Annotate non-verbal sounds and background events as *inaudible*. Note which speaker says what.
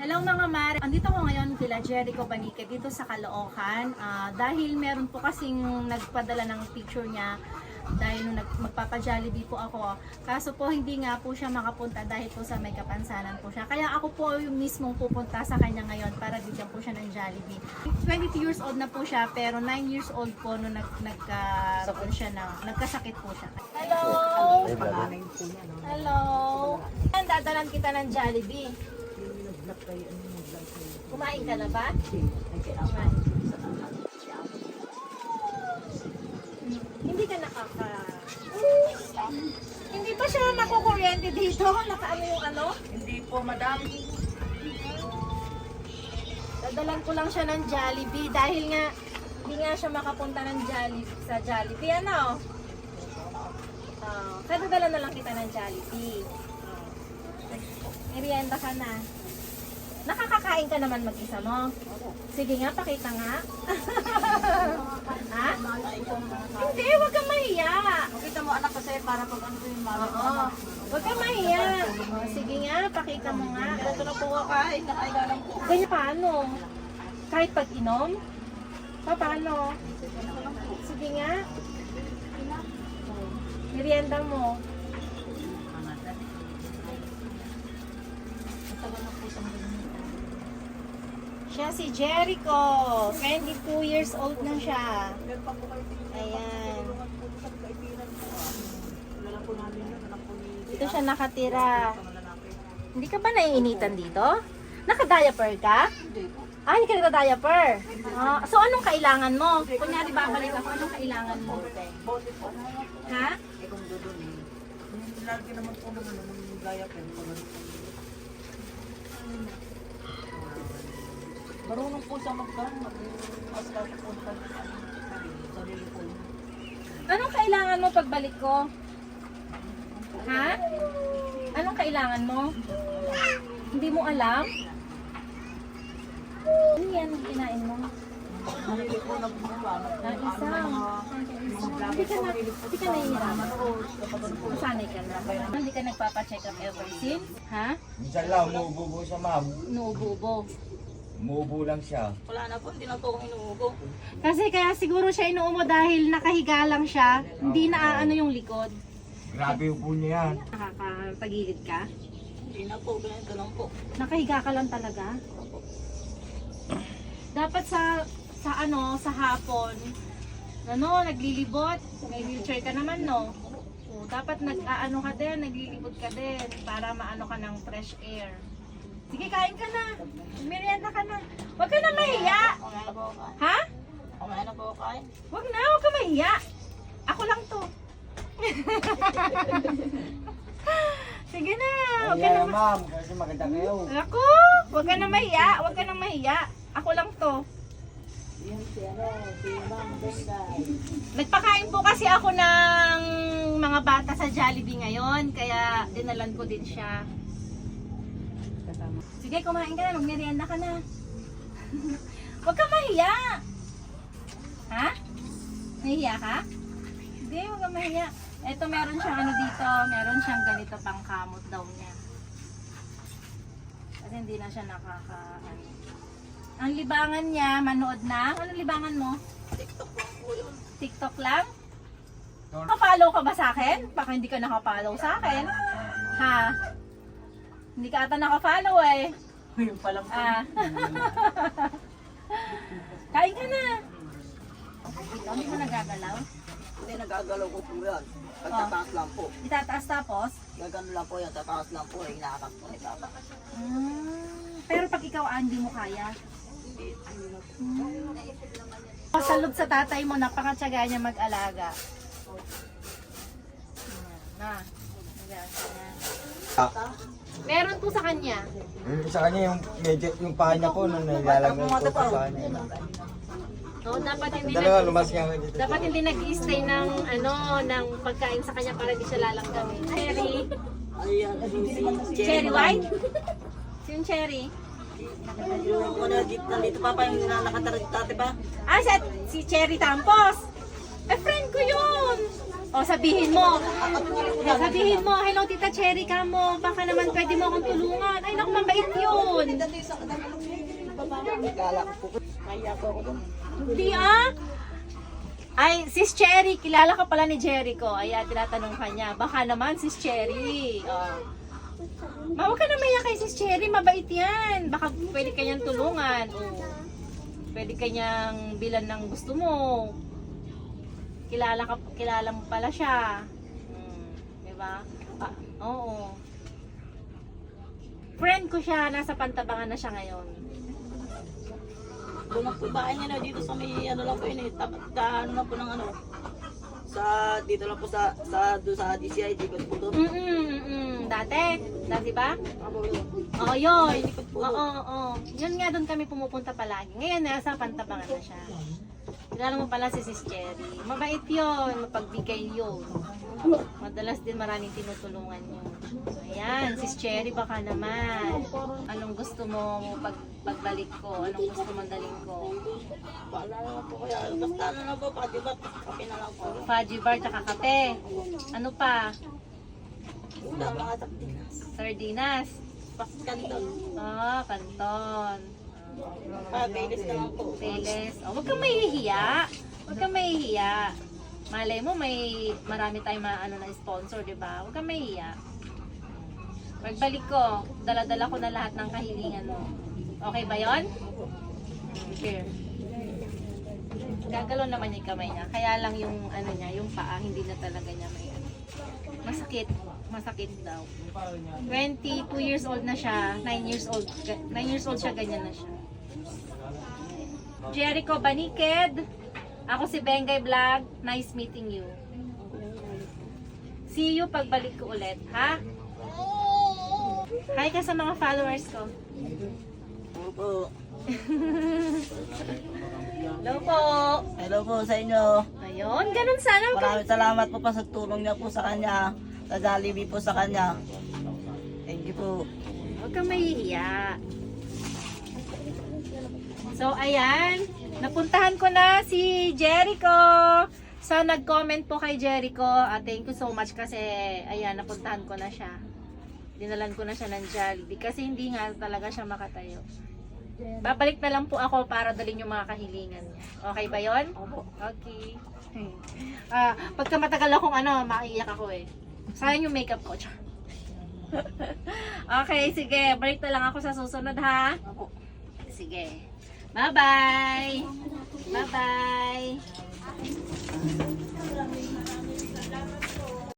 Speaker 1: Hello mga mare. Andito ko ngayon kila Jericho Banique dito sa Caloocan. Ah, dahil meron po kasing nagpadala ng picture niya dahil nung magpapa-Jollibee po ako. Kaso po hindi nga po siya makapunta dahil po sa may kapansanan po siya. Kaya ako po yung mismong pupunta sa kanya ngayon para bigyan po siya ng Jollibee. 22 years old na po siya pero 9 years old po nung nag, nagkaroon siya ng, nagkasakit po siya. Hello! Hello! Ayan, dadalan kita ng Jollibee. Kumain ka na ba? Kumain. Hindi ka nakaka... Hindi pa siya makukuryente dito? *laughs* Nakaano yung ano?
Speaker 2: Hindi po, madam.
Speaker 1: Dadalan ko lang siya ng Jollibee dahil nga hindi nga siya makapunta ng Jollibee sa Jollibee. Ano? Uh, kaya dadala na lang kita ng Jollibee. Oh. Merienda ka na. Nakakakain ka naman mag-isa mo. Sige nga, pakita nga. *laughs* ha? Hindi, wag kang mahiya.
Speaker 2: Makita mo anak kasi para pag ano yung mama.
Speaker 1: Oo. Huwag kang mahiya. Sige nga, pakita mo nga.
Speaker 2: Ito na po kakain, nakaiga lang po.
Speaker 1: Ganyan paano? Kahit pag-inom? Pa, paano? Sige nga. Merienda mo. Siya si Jericho. 22 years old na siya. Ayan. Dito siya nakatira. Hindi ka ba naiinitan dito? Naka-diaper ka?
Speaker 2: Hindi po.
Speaker 1: Ah, hindi ka nagda-diaper. Ah, so anong kailangan mo? Kunyari babalik ako, anong kailangan mo? Ha?
Speaker 2: Eh kung dudumi. Lagi naman po naman naman gaya Marunong po siya magkaan. Mag-askal po sa sarili po.
Speaker 1: Anong kailangan mo pagbalik ko? Ha? Anong kailangan mo? Hindi mo alam? Ano yan ang kinain mo?
Speaker 2: Sarili po na.
Speaker 1: Ah, isa. Hindi ka na, hindi ka nahihiraman. Sanay ka na. Hindi ka nagpapacheck up ever since? Ha?
Speaker 3: Minsan lang, umuubo siya ma'am.
Speaker 1: Nuubo-bo.
Speaker 3: Umuubo lang siya.
Speaker 2: Wala na po, hindi na po akong inuubo.
Speaker 1: Kasi kaya siguro siya inuumo dahil nakahiga lang siya, hindi na ano yung likod.
Speaker 3: Grabe yung po niya yan.
Speaker 1: Nakakapagilid ka?
Speaker 2: Hindi na po, ganito lang po.
Speaker 1: Nakahiga ka lang talaga? Dapat sa sa ano, sa hapon, ano, naglilibot, may wheelchair ka naman, no? O, dapat nag-aano ka din, naglilibot ka din para maano ka ng fresh air. Sige, kain ka na. Merienda ka na. Huwag ka na mahiya.
Speaker 2: Kumain na po ako.
Speaker 1: Ha?
Speaker 2: Kumain na po ako.
Speaker 1: Huwag na, huwag ka mahiya. Ako lang to. *laughs* Sige na, huwag ka na
Speaker 3: Ayan ma'am, kasi maganda kayo.
Speaker 1: Ako, huwag ka na mahiya, huwag ka na mahiya. Ako lang to.
Speaker 2: Yan si ano, si Ma'am Benday.
Speaker 1: Nagpakain po kasi ako ng mga bata sa Jollibee ngayon, kaya dinalan ko din siya. Sige, kumain ka na, magmerienda ka na. *laughs* huwag ka mahiya. Ha? Mahiya ka? Hindi, huwag ka mahiya. Ito meron siyang ano dito, meron siyang ganito pang kamot daw niya. Kasi hindi na siya nakaka... Ano. Ang libangan niya, manood na. Anong libangan mo?
Speaker 2: TikTok po po yun.
Speaker 1: TikTok lang? Nakapollow ka ba sa akin? Baka hindi ka nakapollow sa akin. Ha? Hindi ka ata nakapollow eh.
Speaker 2: Yun pa lang po.
Speaker 1: Ah. *laughs* Kain ka na. Hindi mo nagagalaw.
Speaker 2: Hindi nagagalaw ko po yan. Pagtataas lang po.
Speaker 1: Itataas tapos.
Speaker 2: Gagano lang po yan, tataas lang po. Hinahanap po ni Papa.
Speaker 1: Mm, pero pag ikaw ah, hindi mo kaya.
Speaker 2: Hindi, hindi na po.
Speaker 1: Mm. Salud sa tatay mo, napakatsaga niya mag-alaga. Na. Ayan, ayan.
Speaker 3: Ah,
Speaker 1: Meron po sa kanya.
Speaker 3: yung sa kanya yung medyo yung paa niya po nung nilalagay ko sa paa niya.
Speaker 1: No, dapat hindi
Speaker 3: Dalawa,
Speaker 1: nag-
Speaker 3: lumas nga dito.
Speaker 1: dapat hindi nag-stay ng ano ng pagkain sa kanya para di siya lalanggamin. Cherry. Cherry white? Yung cherry?
Speaker 2: Yung ano, dito, nandito pa pa yung nakatara dati pa.
Speaker 1: Ah, si, si Cherry Tampos. Eh, friend ko yun. O, sabihin mo. Sabihin mo, hello Tita Cherry ka mo. Baka naman pwede mo akong tulungan. Ay, naku, mabait yun. Hindi ah. Ay, sis Cherry, kilala ka pala ni Jericho. Ayan, tinatanong ka niya. Baka naman, sis Cherry. Oh. Ma, huwag ka na maya kay sis Cherry. Mabait yan. Baka pwede kanyang tulungan. Oh. Pwede kanyang bilan ng gusto mo. Kilala ka, kilala mo pala siya. Hmm, di ba? Ah, oo. Friend ko siya. Nasa pantabangan na siya ngayon.
Speaker 2: Bahay niya na dito sa may ano lang po yun eh. Tapat ka ano lang po ng ano. Sa dito lang po sa sa doon sa DCI dikot po doon.
Speaker 1: Mm-mm, mm-mm. Dati? Dati ba?
Speaker 2: Doon.
Speaker 1: Oo, yun.
Speaker 2: Po.
Speaker 1: Oo, oo. Yun nga doon kami pumupunta palagi. Ngayon, nasa pantabangan na siya. Kilala mo pala si Sis Cherry. Mabait yun. Mapagbigay yun. Madalas din maraming tinutulungan yun. Ayan, Sis Cherry baka naman. Anong gusto mo pag pagbalik ko? Anong gusto mong daling ko?
Speaker 2: Wala na po kaya. Basta ano na po, pati ba kape na lang po.
Speaker 1: Fudgy bar tsaka kape. Ano pa?
Speaker 2: Wala mga saktinas.
Speaker 1: Sardinas.
Speaker 2: Paskan doon.
Speaker 1: Ah, kanton.
Speaker 2: Ah, Baileys na lang po.
Speaker 1: Teles. Oh, huwag kang mahihiya. Huwag kang mahihiya. Malay mo, may marami tayong mga ano na sponsor, di ba? Huwag kang mahihiya. Pagbalik ko, dala-dala ko na lahat ng kahilingan mo. Okay ba yon? Here. Gagalaw naman yung kamay niya. Kaya lang yung ano niya, yung paa, hindi na talaga niya may ano. Masakit. Masakit daw. 22 years old na siya. 9 years old. 9 years old siya, ganyan na siya. Jericho Baniked. Ako si Bengay Vlog. Nice meeting you. See you pagbalik ko ulit, ha? Hi ka sa mga followers ko.
Speaker 2: Puro po.
Speaker 1: Hello po.
Speaker 2: Hello po sa inyo.
Speaker 1: Ayun, ganun sana.
Speaker 2: Maraming salamat po pa sa tulong niya po sa kanya. Sa Jollibee po sa kanya. Thank you po.
Speaker 1: Huwag kang mahihiya. So, ayan. Napuntahan ko na si Jericho. So, nag-comment po kay Jericho. Ah, thank you so much kasi, ayan, napuntahan ko na siya. Dinalan ko na siya ng Jollibee kasi hindi nga talaga siya makatayo. Babalik na lang po ako para dalhin yung mga kahilingan niya. Okay ba yon?
Speaker 2: Opo.
Speaker 1: Okay. *laughs* Ah, pagka matagal akong ano, maiiyak ako eh. Sayang yung makeup ko. *laughs* Okay, sige. Balik na lang ako sa susunod ha.
Speaker 2: Opo.
Speaker 1: Sige. Bye-bye. Bye-bye.